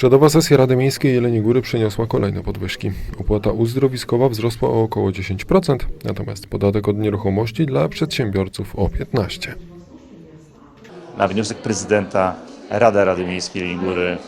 Środowa sesja Rady Miejskiej Jeleni Góry przyniosła kolejne podwyżki. Opłata uzdrowiskowa wzrosła o około 10%, natomiast podatek od nieruchomości dla przedsiębiorców o 15%. Na wniosek prezydenta Rada Rady Miejskiej Jeleni Góry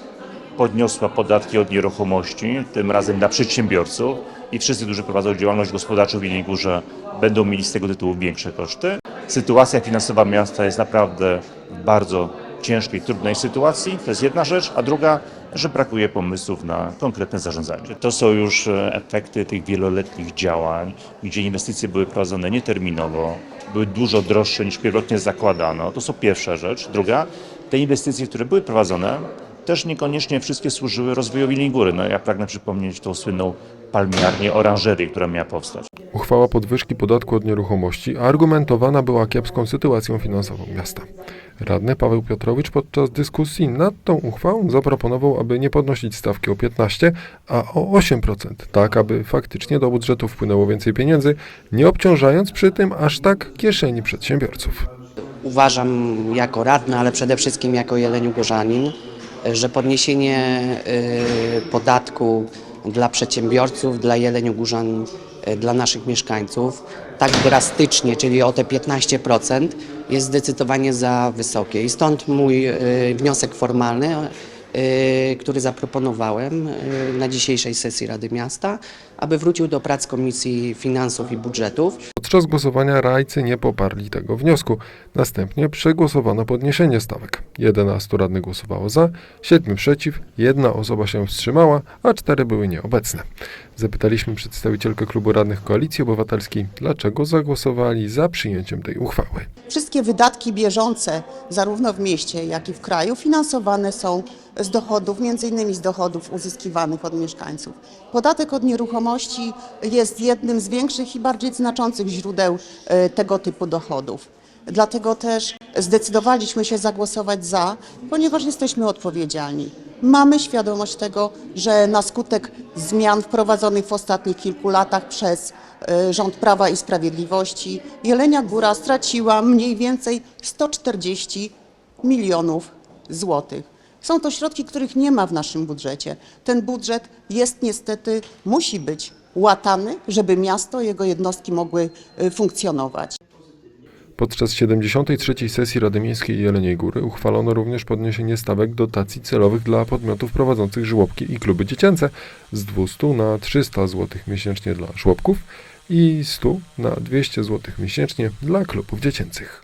podniosła podatki od nieruchomości, tym razem dla przedsiębiorców i wszyscy, którzy prowadzą działalność gospodarczą w Jeleniej Górze będą mieli z tego tytułu większe koszty. Sytuacja finansowa miasta jest naprawdę w bardzo ciężkiej, trudnej sytuacji, to jest jedna rzecz, a druga, że brakuje pomysłów na konkretne zarządzanie. To są już e, efekty tych wieloletnich działań, gdzie inwestycje były prowadzone nieterminowo, były dużo droższe niż pierwotnie zakładano. To są pierwsza rzecz. Druga, te inwestycje, które były prowadzone, też niekoniecznie wszystkie służyły rozwojowi linii góry. No, ja pragnę przypomnieć tą słynną palmiarnię, oranżerię, która miała powstać. Uchwała podwyżki podatku od nieruchomości argumentowana była kiepską sytuacją finansową miasta. Radny Paweł Piotrowicz podczas dyskusji nad tą uchwałą zaproponował, aby nie podnosić stawki o 15, a o 8%, tak aby faktycznie do budżetu wpłynęło więcej pieniędzy, nie obciążając przy tym aż tak kieszeni przedsiębiorców. Uważam jako radny, ale przede wszystkim jako jeleniogórzanin, że podniesienie y, podatku dla przedsiębiorców, dla jeleniogórzan, y, dla naszych mieszkańców tak drastycznie, czyli o te 15% jest zdecydowanie za wysokie. I stąd mój y, wniosek formalny, który zaproponowałem y, na dzisiejszej sesji Rady Miasta, aby wrócił do prac Komisji Finansów i Budżetów. Podczas głosowania rajcy nie poparli tego wniosku. Następnie przegłosowano podniesienie stawek. 11 radnych głosowało za, 7 przeciw, jedna osoba się wstrzymała, a 4 były nieobecne. Zapytaliśmy przedstawicielkę klubu radnych Koalicji Obywatelskiej, dlaczego zagłosowali za przyjęciem tej uchwały. Wszystkie wydatki bieżące, zarówno w mieście, jak i w kraju, finansowane są z dochodów, między innymi z dochodów uzyskiwanych od mieszkańców. Podatek od nieruchomości jest jednym z większych i bardziej znaczących źródeł e, tego typu dochodów. Dlatego też zdecydowaliśmy się zagłosować za, ponieważ jesteśmy odpowiedzialni. Mamy świadomość tego, że na skutek zmian wprowadzonych w ostatnich kilku latach przez e, rząd Prawa i Sprawiedliwości Jelenia Góra straciła mniej więcej 140 milionów złotych. Są to środki, których nie ma w naszym budżecie. Ten budżet jest niestety, musi być łatany, żeby miasto, jego jednostki mogły e, funkcjonować. Podczas 73. sesji Rady Miejskiej Jeleniej Góry uchwalono również podniesienie stawek dotacji celowych dla podmiotów prowadzących żłobki i kluby dziecięce z 200 na 300 zł miesięcznie dla żłobków i 100 na 200 zł miesięcznie dla klubów dziecięcych.